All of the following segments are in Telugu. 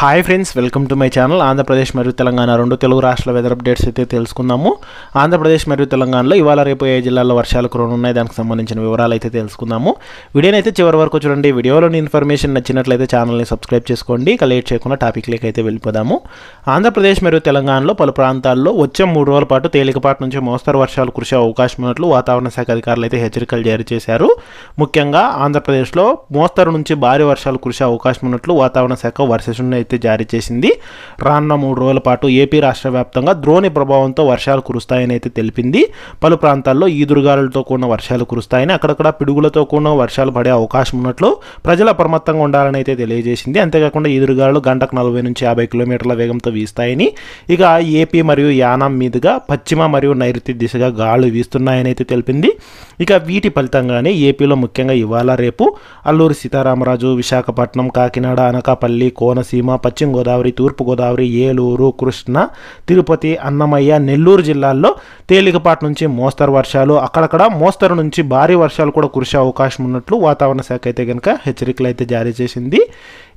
Hi friends welcome to my channel Andhra Pradesh మరియు తెలంగాణ రెండు తెలుగు రాష్ట్రాల వెదర్ అప్డేట్స్ అయితే తెలుసుకుందాము. ఆంధ్రప్రదేశ్ మరియు తెలంగాణలో ఇవాళ రేపు ఏ జిల్లాల్లో వర్షాలు కురనున్నాయి దానికి సంబంధించిన వివరాలు అయితే తెలుసుకుందాము. వీడియోనైతే అయితే చివరి వరకు చూడండి. వీడియోలోని ఇన్ఫర్మేషన్ నచ్చినట్లయితే ఛానల్ని సబ్స్క్రైబ్ చేసుకోండి. ఇక లేట్ చేయకుండా టాపిక్లోకి అయితే వెళ్ళిపోదాము. ఆంధ్రప్రదేశ్ మరియు తెలంగాణలో పలు ప్రాంతాల్లో వచ్చే మూడు రోజుల పాటు తేలికపాటి నుంచి మోస్తరు వర్షాలు కురిసే అవకాశం ఉన్నట్లు వాతావరణ శాఖ అధికారులు అయితే హెచ్చరికలు జారీ చేశారు. ముఖ్యంగా ఆంధ్రప్రదేశ్లో మోస్తరు నుంచి భారీ వర్షాలు కురిసే అవకాశం ఉన్నట్లు వాతావరణ శాఖ వర్షసూచన అయితే జారీ చేసింది. రానున్న మూడు రోజుల పాటు ఏపీ రాష్ట్ర వ్యాప్తంగా ద్రోణి ప్రభావంతో వర్షాలు కురుస్తాయని అయితే తెలిపింది. పలు ప్రాంతాల్లో ఈదురుగాలులతో కూడిన వర్షాలు కురుస్తాయని అక్కడక్కడ పిడుగులతో కూడిన వర్షాలు పడే అవకాశం ఉన్నట్లు ప్రజలు అప్రమత్తంగా ఉండాలని అయితే తెలియజేసింది. అంతేకాకుండా ఈదురుగాలు గంటకు నలభై నుంచి యాభై కిలోమీటర్ల వేగంతో వీస్తాయని ఇక ఏపీ మరియు యానాం మీదుగా పశ్చిమ మరియు నైరుతి దిశగా గాలు వీస్తున్నాయని అయితే తెలిపింది. ఇక వీటి ఫలితంగానే ఏపీలో ముఖ్యంగా ఇవాళ రేపు అల్లూరి సీతారామరాజు విశాఖపట్నం కాకినాడ అనకాపల్లి కోనసీమ పశ్చిమ గోదావరి తూర్పు గోదావరి ఏలూరు కృష్ణ తిరుపతి అన్నమయ్య నెల్లూరు జిల్లాల్లో తేలికపాటి నుంచి మోస్తరు వర్షాలు అక్కడక్కడ మోస్తరు నుంచి భారీ వర్షాలు కూడా కురిసే అవకాశం ఉన్నట్లు వాతావరణ శాఖ అయితే కనుక హెచ్చరికలు అయితే జారీ చేసింది.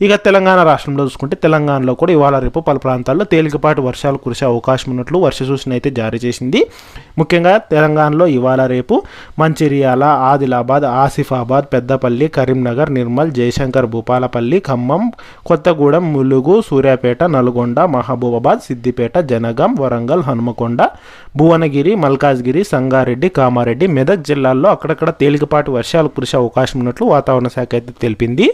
ఇక తెలంగాణ రాష్ట్రంలో చూసుకుంటే తెలంగాణలో కూడా ఇవాళ రేపు పలు ప్రాంతాల్లో తేలికపాటి వర్షాలు కురిసే అవకాశం ఉన్నట్లు వర్ష సూచన అయితే జారీ చేసింది. ముఖ్యంగా తెలంగాణలో ఇవాళ రేపు మంచిర్యాల ఆదిలాబాద్ ఆసిఫాబాద్ పెద్దపల్లి కరీంనగర్ నిర్మల్ జయశంకర్ భూపాలపల్లి ఖమ్మం కొత్తగూడెం ములుగు సూర్యాపేట నల్గొండ మహబూబాబాద్ సిద్దిపేట జనగాం వరంగల్ హనుమకొండ భువనగిరి మల్కాజ్గిరి సంగారెడ్డి కామారెడ్డి మెదక్ జిల్లాల్లో అక్కడక్కడ తేలికపాటి వర్షాలు కురిసే అవకాశం ఉన్నట్లు వాతావరణ శాఖ అయితే తెలిపింది.